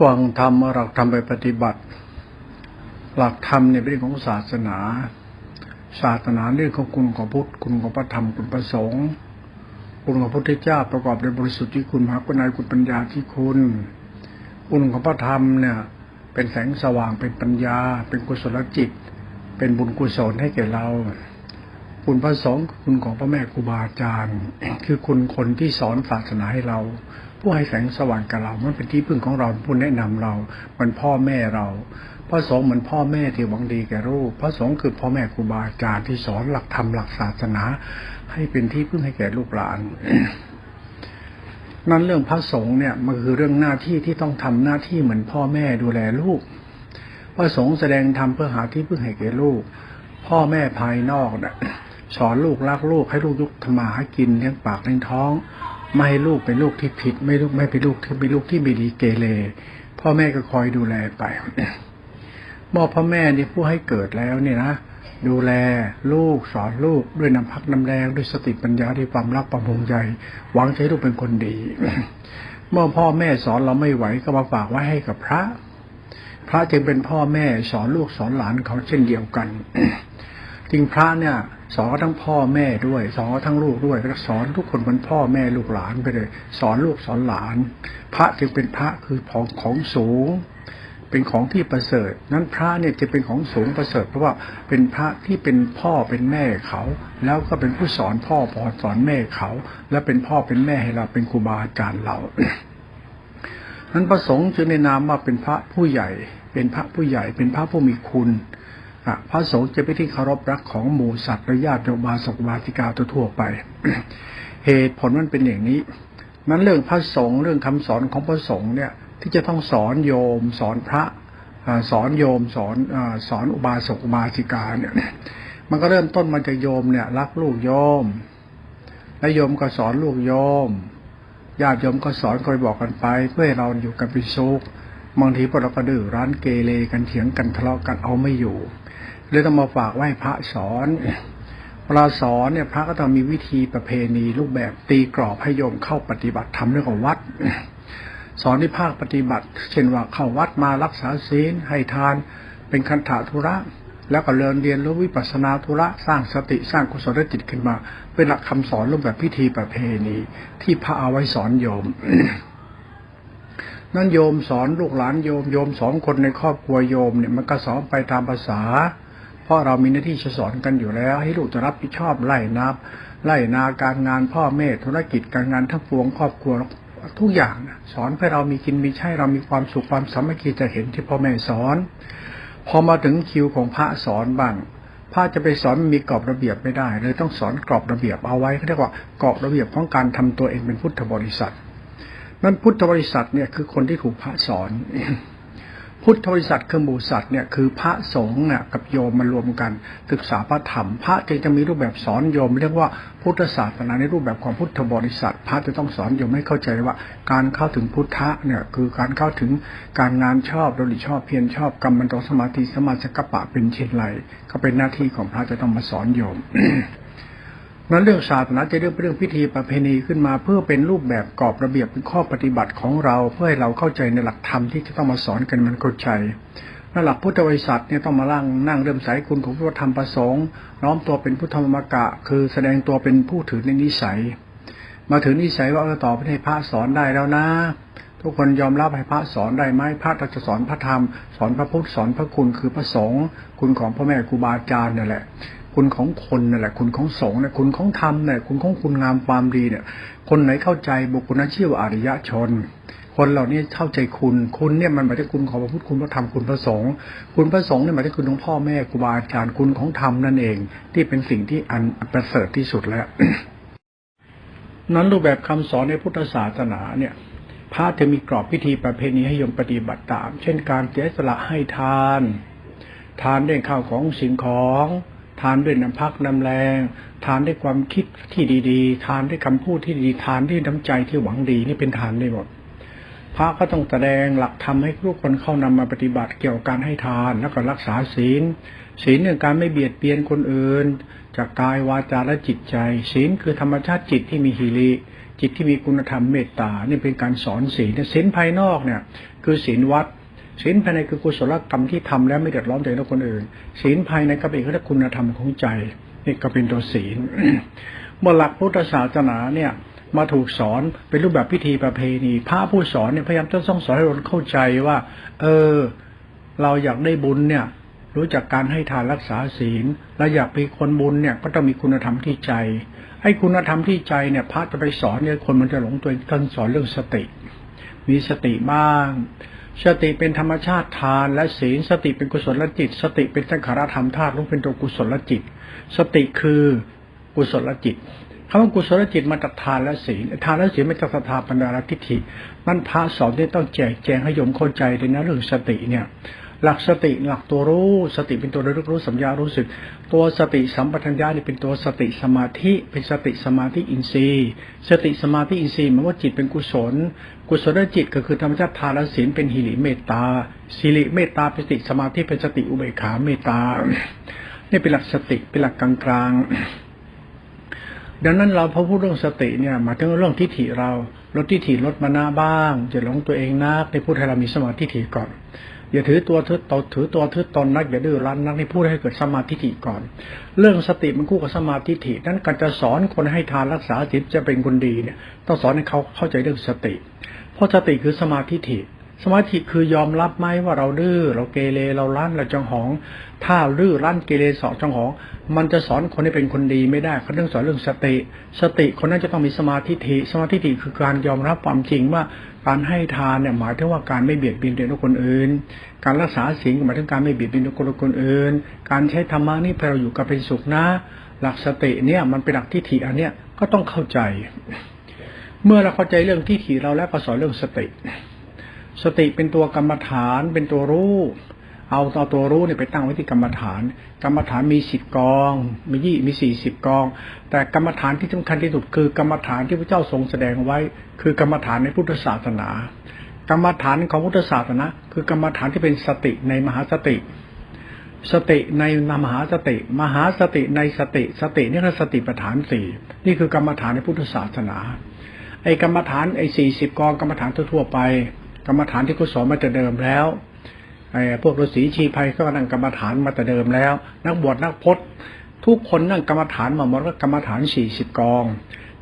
ฟังธรรมหลักธรรมไปปฏิบัติ หลักธรรมในเรื่องของศาสนา ศาสนาเรื่องของคุณของพุทธคุณของพระธรรมคุณประสงค์คุณของพระพุทธเจ้าประกอบด้วยบริสุทธิ์ที่คุณมหากุณาธิคุณปัญญาที่คุณคุณของพระธรรมเนี่ยเป็นแสงสว่างเป็นปัญญา เป็นกุศลจิต เป็นบุญกุศลให้แก่เรา คุณพระสงฆ์คุณของพระแม่ครูบาอาจารย์ คือคุณคนที่สอนศาสนาให้เรา ผู้ให้แสงสว่างกับเรา มันเป็นที่พึ่งของเราผู้แนะนำเรา มันพ่อแม่เรา พระสงฆ์เหมือนพ่อแม่ที่หวังดีแก่ลูก พระสงฆ์คือพ่อแม่ครูบาอาจารย์ที่สอนหลักธรรมหลักศาสนา ให้เป็นที่พึ่งให้แก่ลูกหลานนั้นเรื่องพระสงฆ์เนี่ยมันคือเรื่องหน้าที่ที่ต้องทำหน้าที่เหมือนพ่อแม่ดูแลลูก พระสงฆ์แสดงธรรมเพื่อหาที่พึ่งให้แก่ลูก พ่อแม่ภายนอกเนี่ยสอนลูกรักลูกให้ลูกยุกทำมาหากินเลี้ยงปากเลี้ยงท้อง ไม่ให้ลูกเป็นลูกที่ผิด ไม่ลูกไม่เป็นลูกที่เป็นลูกที่ไม่ดีเกเรพ่อแม่ก็คอยดูแลไปมอบพ่อแม่นี่ผู้ให้เกิดแล้วเนี่ยนะดูแลลูกสอนลูกด้วยน้ำพักน้ำแรงด้วยสติปัญญาด้วยความรักความภูมิใจหวังให้ลูกเป็นคนดี เมื่อพ่อแม่สอนเราไม่ไหวก็มาฝากไว้ให้กับพระ พระจึงเป็นพ่อแม่สอนลูกสอนหลานเขาเช่นเดียวกันจริงพระเนี่ย สอนทั้งพ่อแม่ด้วย สอนทั้งลูกด้วยแล้วสอนทุกคนเป็นพ่อแม่ลูกหลานไปเลย สอนลูกสอนหลาน พระจึงเป็นพระคือของของสูง เป็นของที่ประเสริฐ นั้นพระเนี่ยจะเป็นของสูงประเสริฐ เพราะว่าเป็นพระที่เป็นพ่อเป็นแม่เขา แล้วก็เป็นผู้สอนพ่อพอสอนแม่เขา และเป็นพ่อเป็นแม่ให้เราเป็นครูบาอาจารย์เรานั้นประสงค์จึงในนามว่าเป็นพระผู้ใหญ่ เป็นพระผู้ใหญ่ เป็นพระผู้มีคุณ พระสงฆ์จะเป็นที่เคารพรักของหมู่สัตว์และญาติโยมบาศกบาติกาทั่วไป เหตุผลมันเป็นอย่างนี้ นั้นเรื่องพระสงฆ์เรื่องคำสอนของพระสงฆ์เนี่ยที่จะต้องสอนโยม สอนพระสอนโยมสอนอาสอนอุบาสกอุบาสิกาเนี่ยมันก็เริ่มต้นมาจากโยมเนี่ยรักลูกโยม และโยมก็สอนลูกโยมญาติโยมก็สอนคอยบอกกันไป เพื่อให้เราอยู่กันเป็นสุขบางทีพวกเราก็ดื้อร้านเกเรกันเถียงกันทะเลาะกันเอาไม่อยู่ เลยต้องมาฝากไว้ให้พระสอนเวลาสอนเนี่ยพระก็ต้องมีวิธีประเพณีรูปแบบตีกรอบให้โยมเข้าปฏิบัติทำเรื่องของวัด สอนที่ภาคปฏิบัติ เช่นว่าเข้าวัดมารักษาศีลให้ทานเป็นคันถาธุระ แล้วก็เรียนเรียนรู้วิปัสสนาธุระสร้างสติสร้างกุศลจิตขึ้นมา เป็นหลักคำสอนรูปแบบพิธีประเพณีที่พระเอาไว้สอนโยมนั่นโยมสอนลูกหลานโยมโยมสอนคนในครอบครัวโยมเนี่ยมันก็สอนไปตามภาษา เพราะเรามีหน้าที่จะสอนกันอยู่แล้ว ให้ลูกจะรับผิดชอบไล่นับไล่นาการงานพ่อแม่ธุรกิจการงานทั้งปวงครอบครัวทุกอย่างสอนให้เรามีกินมีใช้เรามีความสุขความสามัคคีจะเห็นที่พ่อแม่สอน พอมาถึงคิวของพระสอนบ้างพระจะไปสอนมีกรอบระเบียบไม่ได้เลยต้องสอนกรอบระเบียบเอาไว้เขาเรียกว่ากรอบระเบียบของการทำตัวเองเป็นพุทธบริษัทนั่นพุทธบริษัทเนี่ยคือคนที่ถูกพระสอน พุทธบริษัทคือหมู่สัตว์เนี่ยคือพระสงฆ์เนี่ยกับโยมมารวมกัน ศึกษาพระธรรม พระจึงจะมีรูปแบบสอนโยม เรียกว่าพุทธศาสนาในรูปแบบของพุทธบริษัท พระจะต้องสอนโยมให้เข้าใจว่า การเข้าถึงพุทธะเนี่ยคือการเข้าถึงการงานชอบโดยชอบเพียรชอบกรรมมันตสมาธิสมาสกปะเป็นเช่นไรก็เป็นหน้าที่ของพระจะต้องมาสอนโยม นั้นเรื่องศาสนาจะเรื่องเรื่องพิธีประเพณีขึ้นมา เพื่อเป็นรูปแบบกรอบระเบียบเป็นข้อปฏิบัติของเราเพื่อให้เราเข้าใจในหลักธรรมที่จะต้องมาสอนกันมันเข้าใจนั่นหลักพุทธบริษัทเนี่ยต้องมาล่างนั่งเริ่มสายคุณของพระธรรมประสงค์น้อมตัวเป็นพุทธมรรกะ คือแสดงตัวเป็นผู้ถือในนิสัย มาถือนิสัยว่าเออต่อไปให้พระสอนได้แล้วนะ ทุกคนยอมรับให้พระสอนได้ไหมพระจะสอนพระธรรม สอนพระพุทธสอนพระคุณคือพระสงฆ์คุณของพ่อแม่ครูบาอาจารย์นั่นแหละ คุณของคนนั่นแหละ คุณของสงฆ์นี่ยคุณของธรรมนี่ยคุณของคุณงามความดีเนี่ย คนไหนเข้าใจบุคคลนั้นชื่อว่าอริยชน คนเหล่านี้เข้าใจคุณ คุณเนี่ยมันหมายถึงคุณของพระพุทธคุณพระธรรมคุณพระสงฆ์คุณพระสงฆ์เนี่ยหมายถึงคุณของพ่อแม่ครูบาอาจารย์คุณของธรรมนั่นเอง ที่เป็นสิ่งที่อันประเสริฐที่สุดแล้ว นั้นรูปแบบคำสอนในพุทธศาสนาเนี่ยพระจะมีกรอบพิธีประเพณีให้โยมปฏิบัติตาม เช่นการเสียสละให้ทาน ทานด้วยข้าวของสิ่งของ ทานด้วยน้ำพักน้ำแรง ทานด้วยความคิดที่ดีๆ ทานด้วยคำพูดที่ดี ทานด้วยน้ำใจที่หวังดีนี่เป็นทานได้หมดพระก็ต้องแสดงหลักธรรมให้ทุกคนเข้านำมาปฏิบัติเกี่ยวกับการให้ทานแล้วก็รักษาศีล ศีลเนี่ยการไม่เบียดเบียนคนอื่น จากกายวาจาและจิตใจ ศีลคือธรรมชาติจิตที่มีฮิริจิตที่มีคุณธรรมเมตตานี่เป็นการสอนศีลศีลภายนอกเนี่ย คือศีลวัด ศีลภายในคือกุศลกรรมที่ทำแล้วไม่เดือดร้อนใจและคนอื่น ศีลภายในก็เป็นคือคุณธรรมของใจนี่ก็เป็นตัวศีล เมื่อหลักพุทธศาสนาเนี่ยมาถูกสอนเป็นรูปแบบพิธีประเพณีพระผู้สอนเนี่ยพยายามจะต้องสอนให้เราเข้าใจว่า เออ เราอยากได้บุญเนี่ย รู้จักการให้ทานรักษาศีลเราอยากเป็นคนบุญเนี่ยก็ต้องมีคุณธรรมที่ใจไอ้คุณธรรมที่ใจเนี่ยพระจะไปสอนเนี่ยคนมันจะหลงตัวเองท่านสอนเรื่องสติ มีสติบ้าง สติเป็นธรรมชาติทานและศีล สติเป็นกุศลจิต สติเป็นสังขารธรรมธาตุรู้เป็นตัวกุศลจิต สติคือกุศลจิตคำว่ากุศลจิตมาจากทานและศีลทานและศีลไม่จากสถาปัญญารทิฏฐินั่นพระสอนที่ต้องแจกแจงให้โยมเข้าใจเลยนะเรื่องสติเนี่ย หลักสติหลักตัวรู้สติเป็นตัวระลึกรู้สัญญารู้สึก ตัวสติสัมปชัญญะนี่ยเป็นตัวสติสมาธิเป็นสติสมาธิอินทรีย์ สติสมาธิอินทรีย์หมายว่าจิตเป็นกุศล กุศลจิตก็คือธรรมชาติทานศีลเป็นหิริเมตตาสิริเมตตาเป็นสติสมาธิเป็นสติอุเบกขาเมตตานี่เป็นหลักสติเป็นหลักกลางๆดังนั้นเราพอพูดเรื่องสติเนี่ยหมายถึงเรื่องทิฏฐิเราลดทิฏฐิลดมานาบ้างจะหลงตัวเองนักในพูดให้เรามีสมาธิก่อน อย่าถือตัวถือตนถือตัวถือตนนักอย่าดื้อรั้นนักให้พูดให้เกิดสมาธิฐิก่อน เรื่องสติมันคู่กับสมาธิฐินั้นการจะสอนคนให้ทานรักษาศีลจะเป็นคนดีเนี่ยต้องสอนให้เขาเข้าใจเรื่องสติ เพราะสติคือสมาธิฐิ สมาธิคือยอมรับไหมว่าเราดื้อเราเกเรเรารั้นเราจังหอง ถ้าดื้อรั้นเกเรสอนจังหอง มันจะสอนคนให้เป็นคนดีไม่ได้เขาเรื่องสอนเรื่องสติ สติคนนั้นจะต้องมีสมาธิฐิสมาธิฐิคือการยอมรับความจริงว่าการให้ทานเนี่ยหมายถึงว่าการไม่เบียดเบียนตัวคนอื่น การรักษาศีลหมายถึงการไม่เบียดเบียนตัวคนอื่น การใช้ธรรมะนี่เพื่อเราอยู่กับเป็นสุขนะ หลักสติเนี่ยมันเป็นหลักทิฏฐิอันเนี้ยก็ต้องเข้าใจ เมื่อเราเข้าใจเรื่องทิฏฐิเราแล้วก็สอนเรื่องสติ สติเป็นตัวกรรมฐานเป็นตัวรู้ เอาเอาตัวรู้เนี่ยไปตั้งไว้ที่กรรมฐาน กรรมฐานมีสิบกอง มียี่มีสี่สิบกอง แต่กรรมฐานที่สำคัญที่สุดคือกรรมฐานที่พระเจ้าทรงแสดงไว้ คือกรรมฐานในพุทธศาสนา กรรมฐานของพุทธศาสนา คือกรรมฐานที่เป็นสติในมหาสติ สติในมหาสติ มหาสติในสติ สตินี่คือสติปัฏฐานสี่นี่คือกรรมฐานในพุทธศาสนาไอ้กรรมฐานไอ้สี่สิบกองกรรมฐานทั่วๆไป กรรมฐานที่เขาสอนมาแต่เดิมแล้วไอ้พวกฤาษีชีภัยก็นั่งกรรมฐานมาแต่เดิมแล้ว นักบวชนักพจน์ทุกคนนั่งกรรมฐานมาหมดก็กรรมฐานสี่สิบกอง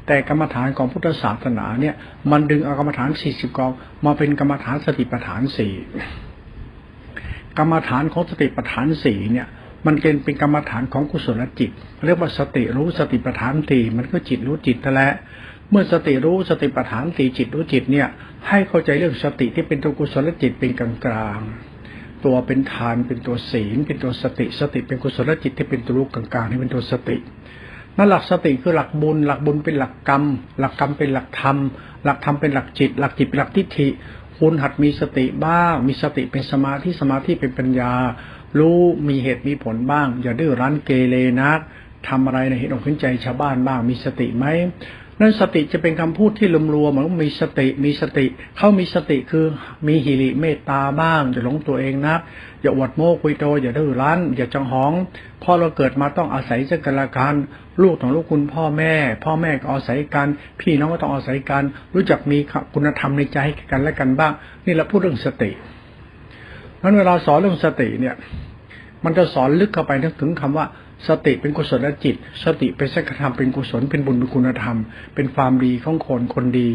แต่กรรมฐานของพุทธศาสนาเนี่ย มันดึงเอากรรมฐานสี่สิบกอง มาเป็นกรรมฐานสติปัฏฐานสี่กรรมฐานของสติปัฏฐานสี่เนี่ย มันเป็นเป็นกรรมฐานของกุศลจิต เรียกว่าสติรู้สติปัฏฐานสี่มันก็จิตรู้จิตนั่ละ เมื่อสติรู้สติปัฏฐานสีจิตรู้จิตเนี่ย ให้เข้าใจเรื่องสติที่เป็นตัวกุศลจิตเป็นกลางกลางตัวเป็นทานเป็นตัวศีล เป็นตัวสติ สติเป็นกุศลจิตที่เป็นตัวรู้กลางกลางๆที่เป็นตัวสตินั่นหลักสติคือหลักบุญ หลักบุญเป็นหลักกรรม หลักกรรมเป็นหลักธรรม หลักธรรมเป็นหลักจิต หลักจิตเป็นหลักทิฏฐิ คุณหัดมีสติบ้าง มีสติเป็นสมาธิสมาธิเป็นปัญญา รู้มีเหตุมีผลบ้าง อย่าดื้อรั้นเกเรนักทำอะไรในเหตุอกเห็นใจชาวบ้านบ้างมีสติไหม นั่นสติจะเป็นคำพูดที่รวมรวมเหมือนมีสติมีสติ เขามีสติคือมีหิริเมตตาบ้างอย่าหลงตัวเองนักอย่าอวดโม้คุยโตอย่าดื้อรั้น อย่าจังหองพอเราเกิดมาต้องอาศัยซึ่งกันและกันลูกของลูกคุณพ่อแม่ พ่อแม่ก็อาศัยกัน พี่น้องก็ต้องอาศัยกัน รู้จักมีคุณธรรมในใจให้กันและกันบ้าง นี่เราพูดเรื่องสตินั้นเวลาสอนเรื่องสติเนี่ย มันจะสอนลึกเข้าไปถึงคำว่า สติเป็นกุศลจิต สติเป็นสังฆธรรมเป็นกุศลเป็นบุญเป็นคุณธรรม เป็นความดีของคนคนดี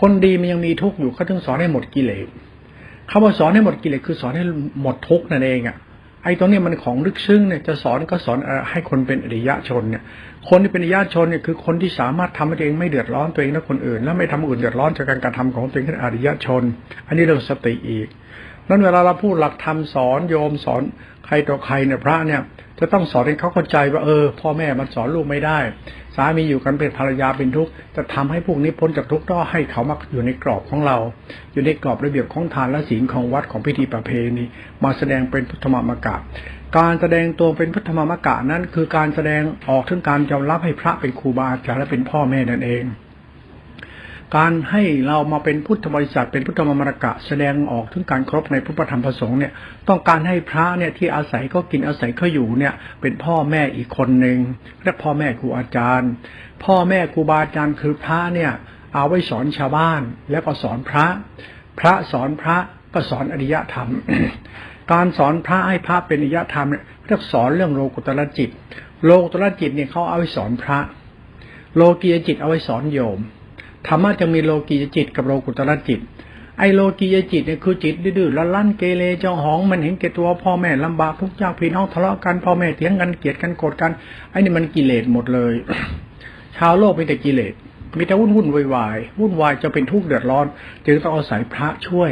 คนดีมันยังมีทุกข์อยู่เขาถึงสอนให้หมดกิเลสคำว่าสอนให้หมดกิเลสคือสอนให้หมดทุกข์นั่นเองอะไอ้ตรงนี้มันของลึกซึ้งเนี่ยจะสอนก็สอนให้คนเป็นอริยะชนเนี่ย คนที่เป็นอริยะชนเนี่ยคือคนที่สามารถทำให้ตัวเองไม่เดือดร้อนตัวเองและคนอื่น และไม่ทำให้อื่นเดือดร้อนจากการกระทำของตัวเองเป็นอริยะชน อันนี้เรื่องสติอีก นั้นเวลาเราพูดหลักธรรมสอนโยมสอนใครต่อใครเนี่ยพระเนี่ย จะต้องสอนให้เขาเข้าใจว่าเออ พ่อแม่มันสอนลูกไม่ได้ สามีอยู่กันเป็นภรรยาเป็นทุกข์จะทำให้พวกนี้พ้นจากทุกข์ต้อให้เขามาอยู่ในกรอบของเรา อยู่ในกรอบระเบียบของทานและศีลของวัดของพิธีประเพณีมาแสดงเป็นพุทธมามกะการแสดงตัวเป็นพุทธมามกะนั้น คือการแสดงออกถึงการยอมรับให้พระเป็นครูบาอาจารย์และเป็นพ่อแม่นั่นเอง การให้เรามาเป็นพุทธบริษัทเป็นพุทธมามรกะ แสดงออกถึงการครพในพุทธธรรมประสงค์เนี่ยต้องการให้พระเนี่ยที่อาศัยก็กินอาศัยเขาอยู่เนี่ยเป็นพ่อแม่อีกคนหนึ่งและพ่อแม่ครูอาจารย์ พ่อแม่ครูบาอาจารย์คือพระเนี่ยเอาไว้สอนชาวบ้านแล้วก็สอนพระ พระสอนพระก็สอนอริยธรรม การสอนพระให้พระเป็นอริยธรรมเนี่ยเรียกสอนเรื่องโลกุตรจิต โลกุตรจิตเนี่ยเขาเอาไว้สอนพระ โลกียจิตเอาไว้สอนโยม ธรรมะจะมีโลกียจิตกับโลกุตรจิต ไอโลกียจิตเนี่ยคือจิตดื้อละลั่นเกเรเจ้าหองมันเห็นแก่ตัวพ่อแม่ลำบากทุกข์ยากพี่น้องทะเลาะกันพ่อแม่เถียงกันเกลียดกันโกรธกันไอนี่มันกิเลสหมดเลย ชาวโลกมีแต่กิเลสมีแต่วุ่นวุ่นวายวายวุ่นวายจะเป็นทุกข์เดือดร้อน จึงต้องอาศัยพระช่วย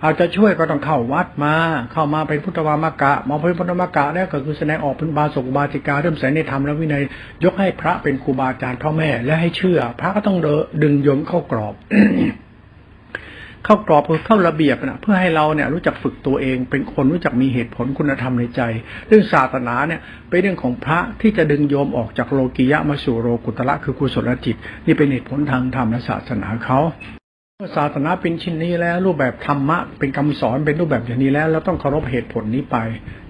เอาจะช่วยก็ต้องเข้าวัดมา เข้ามาเป็นพุทธวามกะมาเป็นพุทธวามกะแล้วก็คือแสดงออกเป็นบาสกบาติกาเริ่มใส่ในธรรมและวินัย ยกให้พระเป็นครูบาอาจารย์พ่อแม่ และให้เชื่อ พระก็ต้องเดดึงโยมเข้ากรอบ เข้ากรอบคือเข้าระเบียบนะเพื่อให้เราเนี่ยรู้จักฝึกตัวเอง เป็นคนรู้จักมีเหตุผลคุณธรรมในใจ เรื่องศาสนาเนี่ยเป็นเรื่องของพระที่จะดึงโยมออกจากโลกียะมาสู่โลกุตระคือกุศลจิต นี่เป็นเหตุผลทางธรรมและศาสนาเขา เมื่อศาสนาเป็นชิ้นนี้แล้ว รูปแบบธรรมะเป็นคำสอนเป็นรูปแบบอย่างนี้แล้วเราต้องเคารพเหตุผลนี้ไป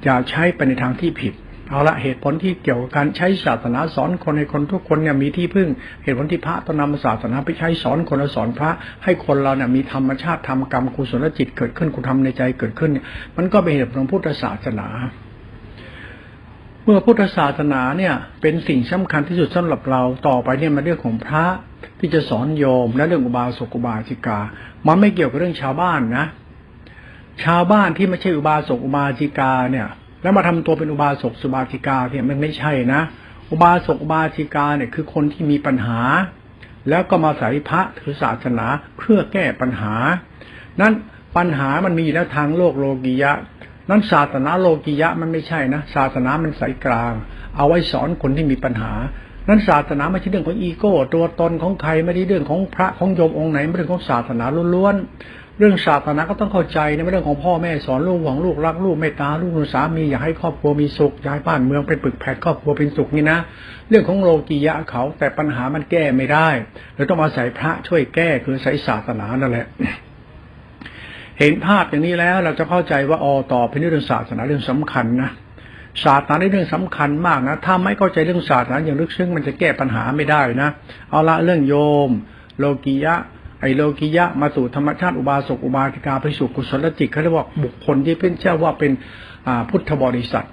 อย่าใช้ไปในทางที่ผิด เอาละเหตุผลที่เกี่ยวกับการใช้ศาสนาสอนคนให้คนทุกคนเนี่ยมีที่พึ่ง เหตุผลที่พระต้องนำศาสนาไปใช้สอนคนและสอนพระ ให้คนเราเนี่ยมีธรรมชาติธรรมกรรมกุศลจิตเกิดขึ้นคุณธรรมในใจเกิดขึ้นเนี่ยมันก็เป็นเหตุผลของพุทธศาสนา มื่อพุทธศาสนาเนี่ยเป็นสิ่งสำคัญที่สุดสำหรับเราต่อไปเนี่ยมันเรื่องของพระที่จะสอนโยมและเรื่องอุบาสกอุบาสิกา มันไม่เกี่ยวกับเรื่องชาวบ้านนะ ชาวบ้านที่ไม่ใช่อุบาสกอุบาสิกาเนี่ย แล้วมาทำตัวเป็นอุบาสกสุบาสิกาเนี่ยมันไม่ใช่นะ อุบาสกอุบาสิกาเนี่ยคือคนที่มีปัญหา แล้วก็มาใส่พระถือศาสนาเพื่อแก้ปัญหา นั้นปัญหามันมีอยู่แล้วทางโลกโลกียะ นั้นศาสนาโลกียะมันไม่ใช่นะศาสนามันสายกลาง เอาไว้สอนคนที่มีปัญหา นั้นศาสนาไม่ใช่เรื่องของอีโก้ ตัวตนของใครไม่ได้เรื่องของพระของโยมองค์ไหนไม่ใช่เรื่องของศาสนาล้วนๆเรื่องศาสนาก็ต้องเข้าใจในะเรื่องของพ่อแม่สอนลูกหวังลูกรักลูกเมตตาลูกสามีอยากให้ครอบครัวมีสุขอยากให้บ้านเมืองเป็นปึกแผ่ครอบครัวเป็นสุขนี่นะ เรื่องของโลกียะเขาแต่ปัญหามันแก้ไม่ได้เราต้องอาศัยพระช่วยแก้คืออาศัยศาสนานั่นแหละ เห็นภาพอย่างนี้แล้วเราจะเข้าใจว่าอ๋อต่อเป็นเรื่องศาสนาเรื่องสำคัญนะศาสนาเป็นเรื่องสำคัญมากนะถ้าไม่เข้าใจเรื่องศาสนาอย่างลึกซึ้งมันจะแก้ปัญหาไม่ได้นะเอาละเรื่องโยม โลกิยะ ไอโลกิยะมาสู่ธรรมชาติอุบาสกอุบาสิกาไปสู่กุศลจิตเขาเรียกว่าบุคคลที่เป็นเชื่อว่าเป็นอ่าพุทธบริษัท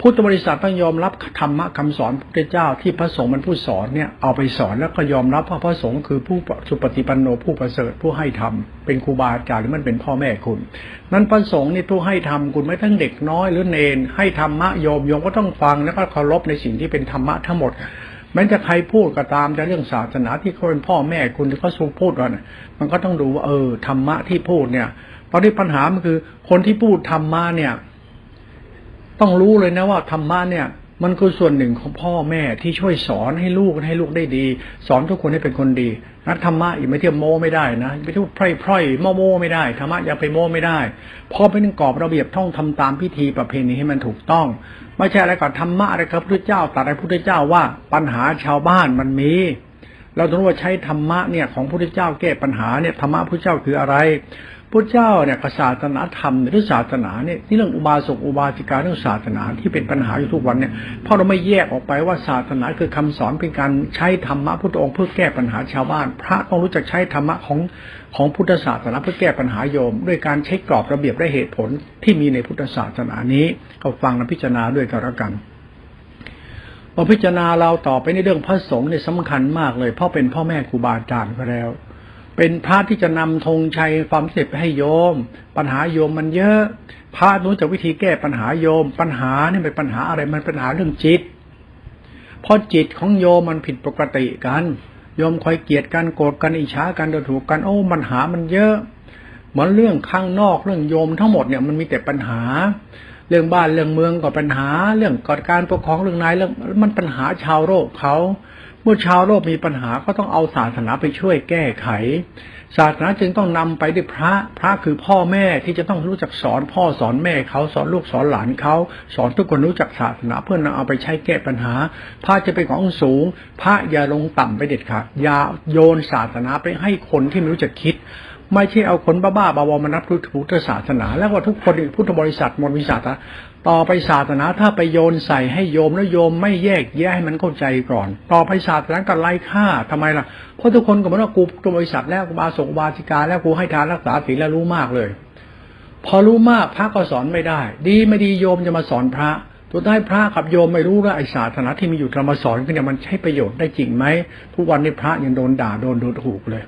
พุทธบริษัทต้องยอมรับธรรมะคำสอนพระพุทธเจ้าที่พระสงฆ์มันผู้สอนเนี่ยเอาไปสอนแล้วก็ยอมรับว่าพระสงฆ์คือผู้สุปฏิปันโนผู้ประเสริฐผู้ให้ธรรมเป็นครูบาอาจารย์หรือมันเป็นพ่อแม่คุณ นั้นพระสงฆ์นี่ผู้ให้ธรรมคุณไม่ทั้งเด็กน้อยหรือเนน ให้ธรรมะโยมโยมก็ต้องฟังแล้วก็เคารพในสิ่งที่เป็นธรรมะทั้งหมดแม้จะใครพูดก็ตามแต่เรื่องศาสนาที่เขาเป็นพ่อแม่คุณที่เขาสูพูดว่าน่ะมันก็ต้องดูว่าเออธรรมะที่พูดเนี่ยตอนนี้ปัญหามันคือคนที่พูดธรรมะเนี่ย ต้องรู้เลยนะว่าธรรมะเนี่ย มันคือส่วนหนึ่งของพ่อแม่ที่ช่วยสอนให้ลูกให้ลูกได้ดี สอนทุกคนให้เป็นคนดีนักธรรมะอีกไม่เที่ยวโม้ไม่ได้นะไม่เที่ยวไพร่ไพร่โม้โม้ไม่ได้ธรรมะอย่าไปโม้ไม่ได้พราะเป็นกรอบระเบียบท่องทำตามพิธีประเพณีให้มันถูกต้องไม่ใช่อะไรก่อนธรรมะอะไรครับพระเจ้าตรัสพระพุทธเจ้าว่าปัญหาชาวบ้านมันมี เราต้องรู้ว่าใช้ธรรมะเนี่ยของพระพุทธเจ้าแก้ปัญหาเนี่ยธรรมะพระพุทธเจ้าคืออะไรพระเจ้าเนี่ยศาสนาธรรมหรือศาสนาเนี่ยที่เรื่องอุบาสกอุบาสิกาเรื่องศาสนาที่เป็นปัญหาอยู่ทุกวันเนี่ยเพราะเราไม่แยกออกไปว่าศาสนาคือคำสอนเป็นการใช้ธรรมะพุทธองค์เพื่อแก้ปัญหาชาวบ้าน พระต้องรู้จักใช้ธรรมะของของพุทธศาสนาเพื่อแก้ปัญหาโยม ด้วยการใช้กรอบระเบียบและเหตุผลที่มีในพุทธศาสนานี้เขาฟังและพิจารณาด้วยกันแล้วกัน พอพิจารณาเราต่อไปในเรื่องพระสงฆ์เนี่ยสำคัญมากเลย เพราะเป็นพ่อแม่ครูบาอาจารย์ก็แล้ว เป็นพระที่จะนำธงชัยความเสร็จไปให้โยม ปัญหาโยมมันเยอะ พระรู้จักวิธีแก้ปัญหาโยม ปัญหานี่เป็นปัญหาอะไรมันปัญหาเรื่องจิตเพราะจิตของโยมมันผิดปกติกัน โยมคอยเกลียดกันโกรธกันอิจฉากันดูถูกกันโอ้ปัญหามันเยอะเหมือนเรื่องข้างนอกเรื่องโยมทั้งหมดเนี่ยมันมีแต่ปัญหา เรื่องบ้านเรื่องเมืองก็ปัญหา เรื่องกฎการปกครองเรื่องนายเรื่องมันปัญหาชาวโลกเขาเมื่อชาวโลกมีปัญหาก็ต้องเอาศาสนาไปช่วยแก้ไข ศาสนาจึงต้องนำไปด้วยพระพระคือพ่อแม่ที่จะต้องรู้จักสอนพ่อสอนแม่เขาสอนลูกสอนหลานเขาสอนทุกคนรู้จักศาสนาเพื่อนำเอาไปใช้แก้ปัญหา พระจะเป็นของสูง พระอย่าลงต่ำไปเด็ดขาดอย่าโยนศาสนาไปให้คนที่ไม่รู้จักคิด ไม่ใช่เอาคนบ้าๆบอๆมานับถือพุทธศาสนา แล้วว่าทุกคนพุทธบริษัทหมดมีศาสนาต่อไปศาสนาถ้าไปโยนใส่ให้โยมแล้วโยมไม่แยกแยะให้มันเข้าใจก่อน ต่อไปศาสนาก็ไร้ค่าทำไมล่ะเพราะทุกคนก็มือนว่ากูพุทธบริษัทแล้วกูบาสกบาสิกาแล้วกูให้ทานรักษาศีลแล้วรู้มากเลย พอรู้มากพระก็สอนไม่ได้ ดีไม่ดีโยมจะมาสอนพระตัวได้พระกับโยมไม่รู้ว่าไอศาสนาที่มีอยู่จะมาสอนกันเนี่ยมันใช้ประโยชน์ได้จริงไหมทุกวันนี้พระยังโดนด่าโดนดูถูกเลย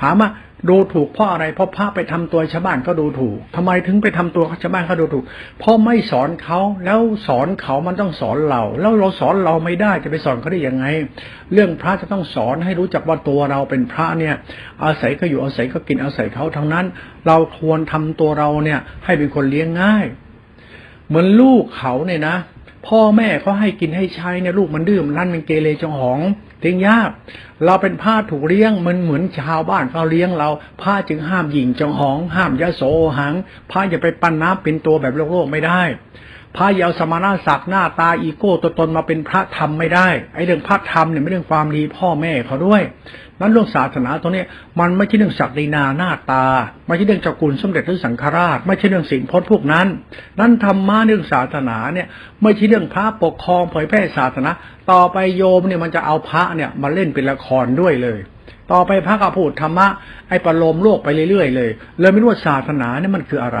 ถามว่า ดูถูกเพราะอะไรเพราะพระไปทำตัวชาวบ้านก็ดูถูกทำไมถึงไปทำตัวชาวบ้านเขาดูถูก เพราะไม่สอนเขาแล้วสอนเขามันต้องสอนเรา แล้วเราสอนเราไม่ได้จะไปสอนเขาได้ยังไง เรื่องพระจะต้องสอนให้รู้จักว่าตัวเราเป็นพระเนี่ย อาศัยก็อยู่อาศัยก็กินอาศัยเขาทั้งนั้น เราควรทำตัวเราเนี่ย ให้เป็นคนเลี้ยงง่าย เหมือนลูกเขาเนี่ยนะพ่อแม่เขาให้กินให้ใช้เนี่ยลูกมันดื้อมันนั่นมันเกเรจงหอง เลี้ยงยาก เราเป็นผ้าถูกเลี้ยงมันเหมือนชาวบ้านเขาเลี้ยงเราผ้าจึงห้ามหญิงจองหอง ห้ามยะโสหังผ้าอย่าไปปั้นน้ำเป็นตัวแบบโลกโลกไม่ได้ พระยาเอาสมณศักดิ์หน้าตาอีโก้ตัวตนมาเป็นพระธรรมไม่ได้ไอ้เรื่องพระธรรมเนี่ยไม่เรื่องความดีพ่อแม่เขาด้วยนั้นเรื่องศาสนาตัวนี้มันไม่ใช่เรื่องศักดินาหน้าตา ไม่ใช่เรื่องจักุลสมเด็จพระสังฆราช ไม่ใช่เรื่องศีลพจน์พวกนั้น นั้นธรรมะเรื่องศาสนาเนี่ย ไม่ใช่เรื่องพระปกครองเผยแพร่ศาสนา ต่อไปโยมเนี่ยมันจะเอาพระเนี่ยมาเล่นเป็นละครด้วยเลย ต่อไปพระก็พูดธรรมะไอ้ประโลมโลกไปเรื่อยๆเลย เลยไม่รู้ว่าศาสนาเนี่ยมันคืออะไร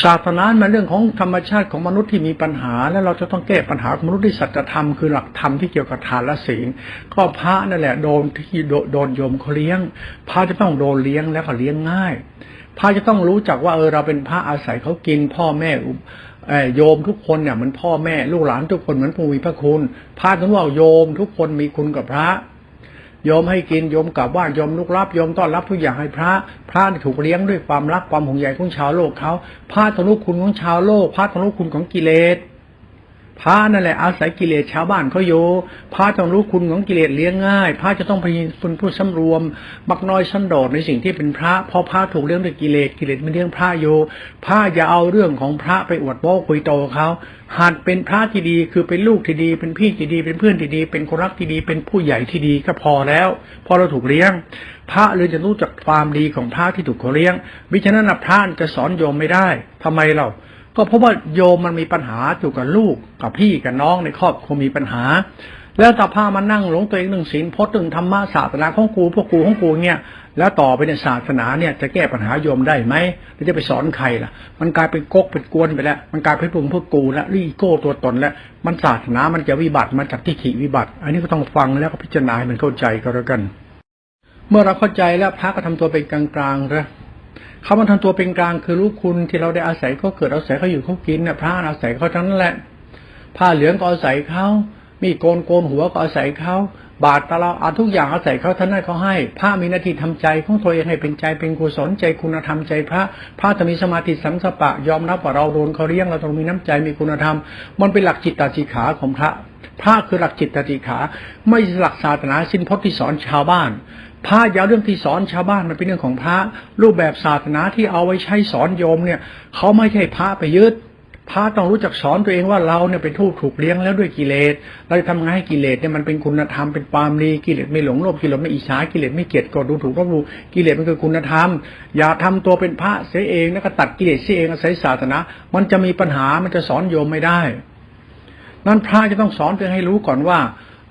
ศาสนามันเรื่องของธรรมชาติของมนุษย์ที่มีปัญหา แล้วเราจะต้องแก้ปัญหาของมนุษย์ด้วยสัจธรรมคือหลักธรรมที่เกี่ยวกับทานและศีลก็พระนั่นแหละโดนที่โดนโยมเขาเลี้ยง พระจะต้องโดนเลี้ยงแล้วก็เลี้ยงง่าย พระจะต้องรู้จักว่าเออเราเป็นพระอาศัยเขากินพ่อแม่เออโยมทุกคนเนี่ยเหมือนพ่อแม่ลูกหลานทุกคนเหมือนผู้มีพระคุณ พระต้องว่าโยมทุกคนมีคุณกับพระ โยมให้กินโยมกลับบ้านโยมลุกรับโยมต้อนรับทุกอย่างให้พระ พระถูกเลี้ยงด้วยความรักความห่วงใยของชาวโลกเขาพระทะลุคุณของชาวโลกพระทะลุคุณของกิเลส พระนั่นแหละอาศัยกิเลสชาวบ้านเขาอยู่พระต้องรู้คุณของกิเลสเลี้ยงง่าย พระจะต้องพยายามเป็นผู้สำรวม มักน้อยสันโดษในสิ่งที่เป็นพระเพราะพระถูกเลี้ยงด้วยกิเลสกิเลสมันเลี้ยงพระอยู่พระอย่าเอาเรื่องของพระไปอวดโม้คุยโตเขาหัดเป็นพระที่ดีคือเป็นลูกที่ดี เป็นพี่ที่ดี เป็นเพื่อนที่ดี เป็นคนรักที่ดี เป็นผู้ใหญ่ที่ดีก็พอแล้ว พอเราถูกเลี้ยง พระเลยจะรู้จักความดีของพระที่ถูกเขาเลี้ยงมิฉะนั้นพระจะสอนโยมไม่ได้ทำไมเรา ก็เพราะว่าโยมมันมีปัญหาเกี่กับลูกกับพี่กับน้องในครอบครัวมีปัญหา แล้วถ้าพามานั่งหลงตัวเองหนึ่งศีลพจน์หนึ่งธรรมะศาสนาของกูพวกกูของกูเนี่ย แล้วต่อไปเนี่ยศาสนาเนี่ยจะแก้ปัญหาโยมได้ไหมหรือจะไปสอนใครล่ะ มันกลายเป็นกกเป็นกวนไปแล้ว มันกลายเป็นพวกพวกกูแล้วรีโก้ตัวตนแล้ว มันศาสนามันจะวิบัติมันจากที่ขีวิบัติ อันนี้ก็ต้องฟังแล้วก็พิจารณาให้มันเข้าใจก็แล้วกัน เมื่อเราเข้าใจแล้วพระก็ทำตัวเป็นกลางๆนะคำว่าทำตัวเป็นกลางคือรู้คุณที่เราได้อาศัยเขาเกิดอาศัยเขาอยู่เขากินนะพระอาศัยเขาทั้งนั้นแหละ ผ้าเหลืองก็อาศัยเขามีโกนโกนหัวก็อาศัยเขาบาตรตะเราเอาทุกอย่างอาศัยเขาท่านนั้นเขาให้พระมีหน้าที่ทำใจของตัวเองให้เป็นใจเป็นกุศลใจคุณธรรมใจพระพระจะมีสมาธิสัมสปะ ยอมรับว่าเราโดนเขาเลี้ยงเราต้องมีน้ำใจมีคุณธรรม มันเป็นหลักจิตตาจิขาของพระพระคือหลักจิตตาจิขา ไม่หลักศาสนาสิ้นพจน์ที่สอนชาวบ้าน พระยาเอาเรื่องที่สอนชาวบ้านมันเป็นเรื่องของพระ รูปแบบศาสนาที่เอาไว้ใช้สอนโยมเนี่ยเขาไม่ใช่พระไปยึดพระต้องรู้จักสอนตัวเองว่าเราเนี่ยเป็นทูตถูกเลี้ยงแล้วด้วยกิเลส เราจะทำไงให้กิเลสเนี่ยมันเป็นคุณธรรมเป็นความดีกิเลสไม่หลงโลภกิเลสไม่อิจฉากิเลสไม่เกลียดกรธดูถูกก็รู้กิเลสมันคือคุณธรรม อย่าทำตัวเป็นพระเสียเองแล้วก็ตัดกิเลสเสียเองอาศัยศาสนา มันจะมีปัญหามันจะสอนโยมไม่ได้ นั้นพระจะต้องสอนตัวเองให้รู้ก่อนว่า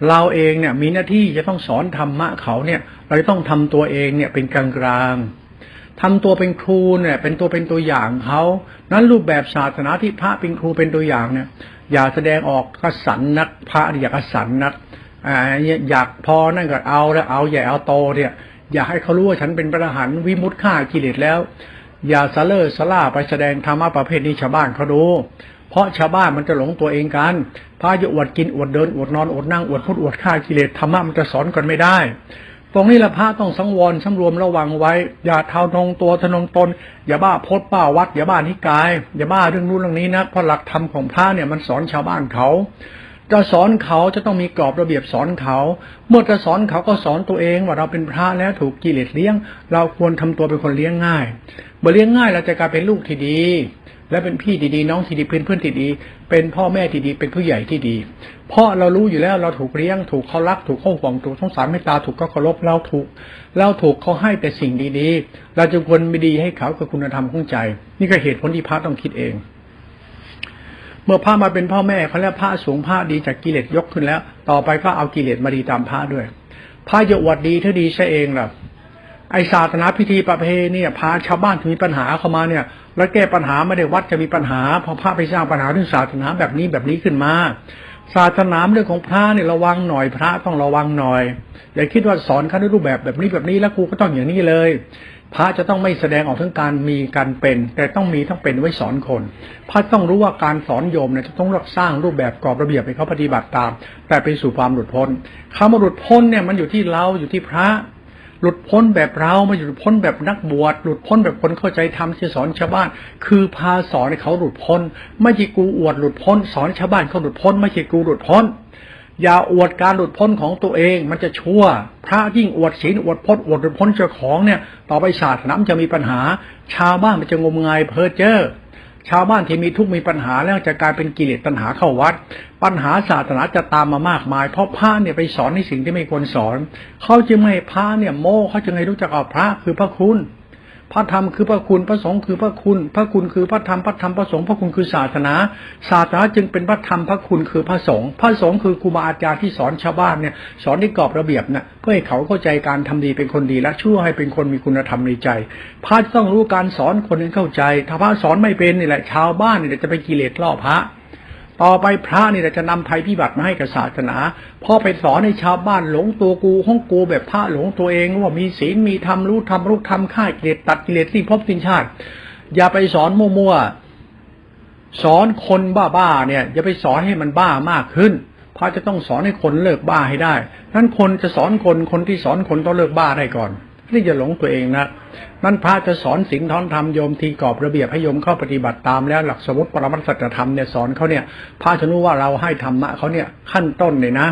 เราเองเนี่ยมีหน้าที่จะต้องสอนธรรมะเขาเนี่ย เราจะต้องทำตัวเองเนี่ยเป็นกลางกลางทำตัวเป็นครูเนี่ย เป็นตัวเป็นตัวอย่างเขานั้นรูปแบบศาสนาที่พระเป็นครูเป็นตัวอย่างเนี่ย อย่าแสดงออกกสันนักพระอยากสันนักอ่าอยากพอนั่นก็เอาแล้วเอาใหญ่เอาโตเนี่ย อย่าให้เขารู้ว่าฉันเป็นพระอรหันต์วิมุตติฆ่ากิเลสแล้ว อย่าสะเลอสะล่าไปแสดงธรรมะประเภทนี้ชาวบ้านเขาดู เพราะชาวบ้านมันจะหลงตัวเองกันพระจะอวดกินอวดเดินอวดนอนอวดนั่งอวดพูดอวดฆ่ากิเลสธรรมะมันจะสอนกันไม่ได้ ตรงนี้ละพระต้องสังวรสำรวมระวังไว้ อย่าเท่านงตัวทะนงตน อย่าบ้าพดบ้าวัด อย่าบ้านิกาย อย่าบ้าเรื่องนู้นเรื่องนี้นะเพราะหลักธรรมของพระเนี่ยมันสอนชาวบ้านเขาจะสอนเขาจะต้องมีกรอบระเบียบสอนเขา เมื่อจะสอนเขาก็สอนตัวเองว่าเราเป็นพระแล้วถูกกิเลสเลี้ยง เราควรทำตัวเป็นคนเลี้ยงง่ายเมื่อเลี้ยงง่ายเราจะกลายเป็นลูกที่ดี และเป็นพี่ที่ดีน้องที่ดีเพื่อนเพื่อนที่ดี เป็นพ่อแม่ที่ดีเป็นผู้ใหญ่ที่ดี เพราะเรารู้อยู่แล้วเราถูกเลี้ยงถูกเขารักถูกเขาห่วงถูกสงสารเมตตาถูกเขาเคารพเราถูกเราถูกเขาให้แต่สิ่งดีๆ เราจะควรไม่ดีให้เขากับคุณธรรมของใจ นี่ก็เหตุผลที่พระต้องคิดเอง เมื่อพระมาเป็นพ่อแม่เขาแล้วพระสูงพระดีจากกิเลสยกขึ้นแล้ว ต่อไปก็เอากิเลสมาดีตามพระด้วยพระจะอวดดีถ้าดีใช่เองล่ะ ไอศาสนาพิธีประเพณีเนี่ยพาชาวบ้านที่มีปัญหาเข้ามาเนี่ย แล้วแก้ปัญหาไม่ได้วัดจะมีปัญหาพอพระไปสร้างปัญหาเรื่องศาสนาแบบนี้แบบนี้ขึ้นมา ศาสนาเรื่องของพระเนี่ยระวังหน่อยพระต้องระวังหน่อย อย่าคิดว่าสอนเขาในรูปแบบแบบนี้แบบนี้แล้วครูก็ต้องอย่างนี้เลย พระจะต้องไม่แสดงออกถึงการมีการเป็น แต่ต้องมีต้องเป็นไว้สอนคน พระต้องรู้ว่าการสอนโยมเนี่ยจะต้องรักสร้างรูปแบบกรอบระเบียบให้เขาปฏิบัติตาม แต่ไปสู่ความหลุดพ้นคำว่าหลุดพ้นเนี่ยมันอยู่ที่เราอยู่ที่พระ หลุดพ้นแบบเราไม่หลุดพ้นแบบนักบวชหลุดพ้นแบบคนเข้าใจธรรมที่สอนชาวบ้าน คือพาสอนให้เขาหลุดพ้น ไม่ใช่กูอวดหลุดพ้น สอนชาวบ้านเขาหลุดพ้น ไม่ใช่กูหลุดพ้น อย่าอวดการหลุดพ้นของตัวเอง มันจะชั่ว พระยิ่งอวดศีลอวดพ้นอวดหลุดพ้นเจ้าของเนี่ย ต่อไปศาสนาจะมีปัญหา ชาวบ้านมันจะงมงายเพ้อเจ้อ ชาวบ้านที่มีทุกข์มีปัญหาแล้วจะกลายเป็นกิเลสตัณหาเข้าวัด ปัญหาศาสนาจะตามมามากมาย เพราะพระเนี่ยไปสอนในสิ่งที่ไม่ควรสอน เขาจึงไม่พระเนี่ยโม้เขาจึงไม่รู้จักเอาพระคือพระคุณ พระธรรมคือพระคุณ พระสงฆ์คือพระคุณ พระคุณคือพระธรรม พระธรรมพระสงฆ์ พระคุณคือศาสนา ศาสนาจึงเป็นพระธรรม พระคุณคือพระสงฆ์ พระสงฆ์คือครูบาอาจารย์ที่สอนชาวบ้านเนี่ย สอนในกรอบระเบียบเนี่ยเพื่อให้เขาเข้าใจการทำดีเป็นคนดี และชั่วให้เป็นคนมีคุณธรรมในใจ พระต้องรู้การสอนคนให้เข้าใจ ถ้าพระสอนไม่เป็นนี่แหละ ชาวบ้านนี่แหละจะไปกิเลสล่อพระ ต่อไปพระนี่แหละจะนำภัยพิบัติมาให้กับศาสนาพอไปสอนให้ชาวบ้านหลงตัวกูห้องกูแบบพระหลงตัวเองว่ามีศีลมีธรรมรู้ธรรมรู้ธรรมฆ่ากิเลสตัดกิเลสสิ้นภพสิ้นชาติ อย่าไปสอนมั่วๆสอนคนบ้าๆเนี่ย อย่าไปสอนให้มันบ้ามากขึ้นพระจะต้องสอนให้คนเลิกบ้าให้ได้นั้นคนจะสอนคนคนที่สอนคนต้องเลิกบ้าได้ก่อน นี่จะหลงตัวเองนะนั่นพระจะสอนศีลท้อนธรรมโยมทีกรอบระเบียบให้โยมเข้าปฏิบัติตามแล้วหลักสมมติปรมัตถสัจธรรมเนี่ยสอนเขาเนี่ยพระจะรู้ว่าเราให้ธรรมะเขาเนี่ยขั้นต้นเลยนะ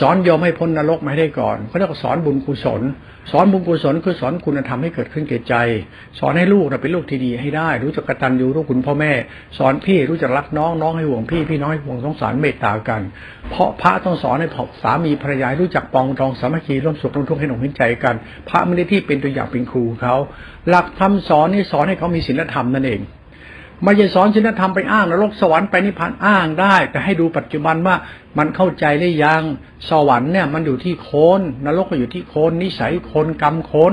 สอนโยมให้พ้นนรกมาได้ก่อนเขาเรียกว่าสอนบุญกุศล สอนบุญกุศลคือสอนคุณธรรมให้เกิดขึ้นแก่ใจ สอนให้ลูกนะเป็นลูกที่ดีให้ได้ รู้จักกตัญญูรู้คุณพ่อแม่ สอนพี่รู้จักรักน้องน้องให้ห่วงพี่พี่น้องให้ห่วงสงสารเมตตากัน เพราะพระต้องสอนให้สามีภรรยารู้จักปองดองสามัคคีร่วมสุขร่วมทุกข์ให้หนุนเห็นใจกัน พระไม่ได้ที่เป็นตัวอย่างเป็นครูเขาหลักธรรมสอนนี่สอนให้เขามีศีลธรรมนั่นเอง ไม่ใช่สอนศีลธรรมไปอ้างนรกสวรรค์ไปนิพพานอ้างได้ แต่ให้ดูปัจจุบันว่ามันเข้าใจได้ยังสวรรค์เนี่ยมันอยู่ที่โคนนรกก็อยู่ที่โคนนิสัยคนกรรมคน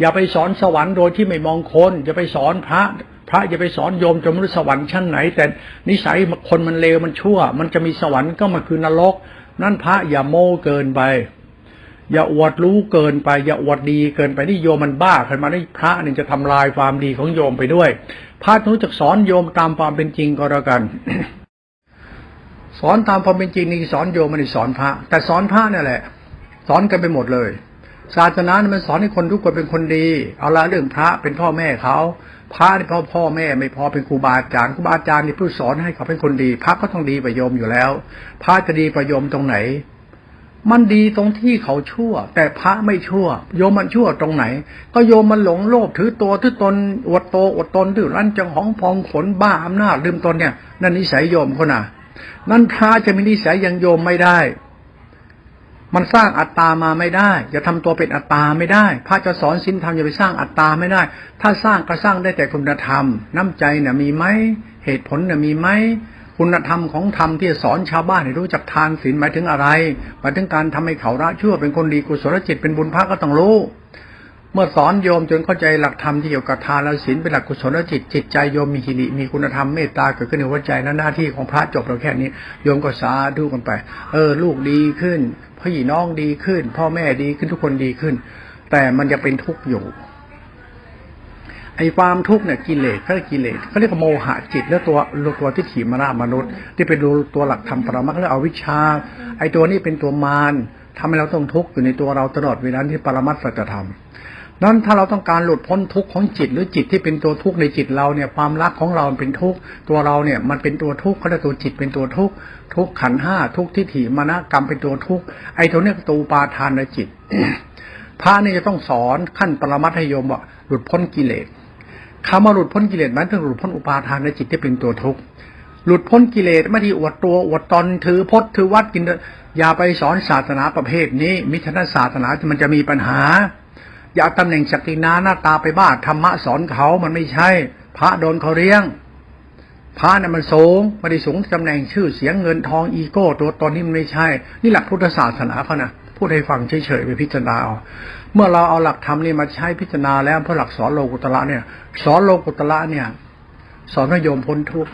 อย่าไปสอนสวรรค์โดยที่ไม่มองคนอย่าไปสอนพระพระอย่าไปสอนโยมจะไม่รู้สวรรค์ชั้นไหน แต่นิสัยคนมันเลวมันชั่ว มันจะมีสวรรค์ก็มาคือนรก นั่นพระอย่าโม้เกินไป อย่าอวดรู้เกินไป อย่าอวดดีเกินไปที่โยมมันบ้าขึ้นมาได้พระเนี่ยจะทำลายความดีของโยมไปด้วยพระรู้จักสอนโยมตามความเป็นจริงก็แล้วกัน สอนตามความเป็นจริงนี่สอนโยมไมันสอนพระ แต่สอนพระนี่แหละ สอนกันไปหมดเลย ศาสนาเนี่ยมันสอนให้คนทุกคนเป็นคนดี เอาละเรื่องพระเป็นพ่อแม่เขาพระนี่พ่อพ่อแม่ไม่พอเป็นครูบาอาจารย์ครูบาอาจารย์นี่ผู้สอนให้เขาเป็นคนดี พระก็ต้องดีประโยมอยู่แล้ว พระจะดีประโยมตรงไหน มันดีตรงที่เขาชั่ว แต่พระไม่ชั่ว โยมมันชั่วตรงไหน ก็โยมมันหลงโลภถือตัวถือตนอวดโตอวดตนถือรั้นจังหองพองขนบ้าอำนาจลืมตนเนี่ย นั่นนิสัยโยมเขานะนั่นพระจะมีนิสัยอย่างโยมไม่ได้ มันสร้างอัตตามาไม่ได้อย่าทำตัวเป็นอัตตาไม่ได้ พระจะสอนศีลธรรมอย่าไปสร้างอัตตาไม่ได้ ถ้าสร้างก็สร้างได้แต่คุณธรรม น้ำใจเนี่ยมีไหมเหตุผลเนี่ยมีไหม คุณธรรมของธรรมที่จะสอนชาวบ้านให้รู้จักทานศีลหมายถึงอะไรหมายถึงการทำให้เขาละชั่วเป็นคนดีกุศลจิตเป็นบุญพระก็ต้องรู้ เมื่อสอนโยมจนเข้าใจหลักธรรมที่เกี่ยวกับทานและศีลเป็นหลักกุศลจิต จิตใจโยมมีหิริมีคุณธรรมเมตตาเกิดขึ้นในหัวใจนั้นหน้าที่ของพระจบเราแค่นี้ โยมก็สาธุกันไป เออ ลูกดีขึ้นพี่น้องดีขึ้น พ่อแม่ดีขึ้นทุกคนดีขึ้น แต่มันจะเป็นทุกข์อยู่ ไอ้ความทุกข์เนี่ยกิเลสเขาเรียกกิเลสเขาเรียกว่าโมหะจิตแล้วตัวตัวที่ถีมรามนุษย์ ที่ไปดูตัวหลักธรรมปรมัตถ์แล้วเอาวิชชา ไอ้ตัวนี้เป็นตัวมารทำให้เราต้องทุกข์อยู่ในตัวเราตลอดเวลาที่ปรมัตถสัจธรรมนั้นถ้าเราต้องการหลุดพ้นทุกข์ของจิตหรือจิตที่เป็นตัวทุกข์ในจิตเราเนี่ยความรักของเราเป็นทุกข์ตัวเราเนี่ยมันเป็นตัวทุกข์เขาเรียกตัวจิตเป็นตัวทุกข์ทุกข์ขันห้าทุกข์ทิฏฐิมานะกรรมเป็นตัวทุกข์ไอ้ตัวเนี้ยตัวปาทานในจิตพระนี่จะต้องสอนขั้นปรมัตถยมว่าหลุดพ้นกิเลส คำว่าหลุดพ้นกิเลสหมายถึงหลุดพ้นอุปาทานในจิตที่เป็นตัวทุกข์หลุดพ้นกิเลสไม่ได้อวดตัวอวดตนถือพจน์ถือวัดกินอย่าไปสอนศาสนาประเภทนี้ มิฉะนั้นศาสนามันจะมีปัญหา อย่าตำแหน่งศักดินาหน้าตาไปบ้าธรรมะสอนเขามันไม่ใช่ พระโดนเขาเลี้ยง พระเนี่ยมันสูงไม่ได้สูงตำแหน่งชื่อเสียงเงินทองอีโก้ ตัวตนนี่มันไม่ใช่ นี่หลักพุทธศาสนาเขานะ ดให้ฟังเฉยๆไปพิจารณาเอาเมื่อเราเอาหลักธรรมนี่มาใช้พิจารณาแล้วเพื่อหลักสอนโลกุตระเนี่ย สอนโลกุตระเนี่ย สอนให้โยมพ้นทุกข์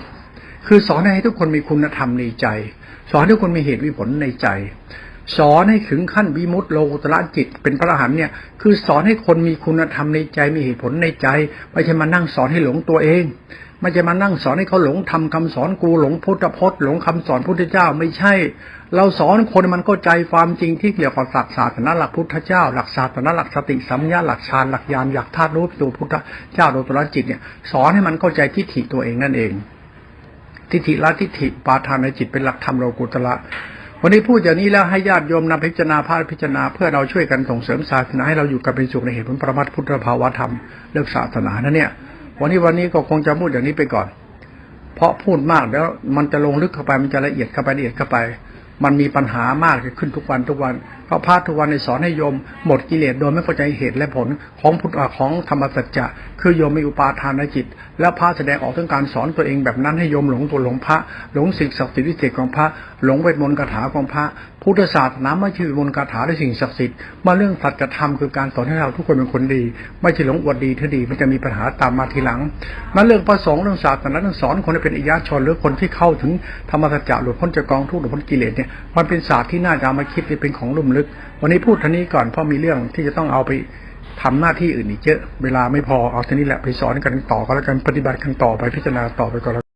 คือสอนให้ทุกคนมีคุณธรรมในใจ สอนให้ทุกคนมีเหตุมีผลในใจ สอนให้ถึงขั้นวิมุตติโลกุตระจิตเป็นพระอรหันต์เนี่ย คือสอนให้คนมีคุณธรรมในใจมีเหตุผลในใจไม่ใช่มานั่งสอนให้หลงตัวเอง ไม่ใช่มานั่งสอนให้เขาหลงทำคำสอนกูหลงพุทธพจน์หลงคำสอนพุทธเจ้าไม่ใช่ เราสอนคนมันเข้าใจความจริงที่เกี่ยวกับหลักศาสนาหลักพุทธเจ้า หลักศาสนาหลักสติสัมยาหลักฌานหลักญาณหลักธาตุรู้ตัวพุทธเจ้าโดยตรจิตเนี่ยสอนให้มันเข้าใจทิฏฐิตัวเองนั่นเอง ทิฏฐิละทิฏฐิปาทานในจิตเป็นหลักธรรมโลกุตระวันนี้พูดอย่างนี้แล้วให้ญาติโยมนำพิจารณาพาพิจารณาเพื่อเราช่วยกันส่งเสริมศาสนาให้เราอยู่กับเป็นสุขในเหตุผลประมัตถ์พุทธภาวะธรรมเรื่องศาสนานั่นเนี่ย วันนี้วันนี้ก็คงจะพูดอย่างนี้ไปก่อน เพราะพูดมากแล้วมันจะลงลึกเข้าไปมันจะละเอียดเข้าไปละเอียดเข้าไป มันมีปัญหามากขึ้นทุกวันทุกวันเพราะพระทุกวันในสอนให้โยมหมดกิเลสโดยไม่เข้าใจเหตุและผลของพุทธของธรรมสัจจะคือโยมมีอุปาทานในจิต แล้วพระแสดงออกถึงการสอนตัวเองแบบนั้นให้โยมหลงตัวหลงพระ หลงสิ่งศักดิ์สิทธิ์วิเศษของพระ หลงเวทมนต์คาถาของพระ พุทธศาสนาไม่ใช่มนต์คาถาและสิ่งศักดิ์สิทธิ์มาเรื่องสัจธรรมคือการสอนให้เราทุกคนเป็นคนดี ไม่ใช่หลงอวดดีที่ดีมันจะมีปัญหาตามมาทีหลังนั่นเรื่องพระสงฆ์เรื่องศาสนาเรื่องสอนคนให้เป็นอิยาชนหรือคนที่เข้าถึงธรรมสัจจะหลุดพ้นจากกองทุกข์หลุดพ้นกิเลสเนี่ยมันเป็นศาสตร์ที่น่าจะมาคิดเป็นของลุ่มลึก วันนี้พูดท่านี้ก่อนเพราะมีเรื่องที่จะต้องเอาไปทำหน้าที่อื่นอีกเยอะ เวลาไม่พอเอาเท่านี้แหละไปสอนกันต่อก็แล้วกันปฏิบัติกันต่อไปพิจารณาต่อไปก็แล้ว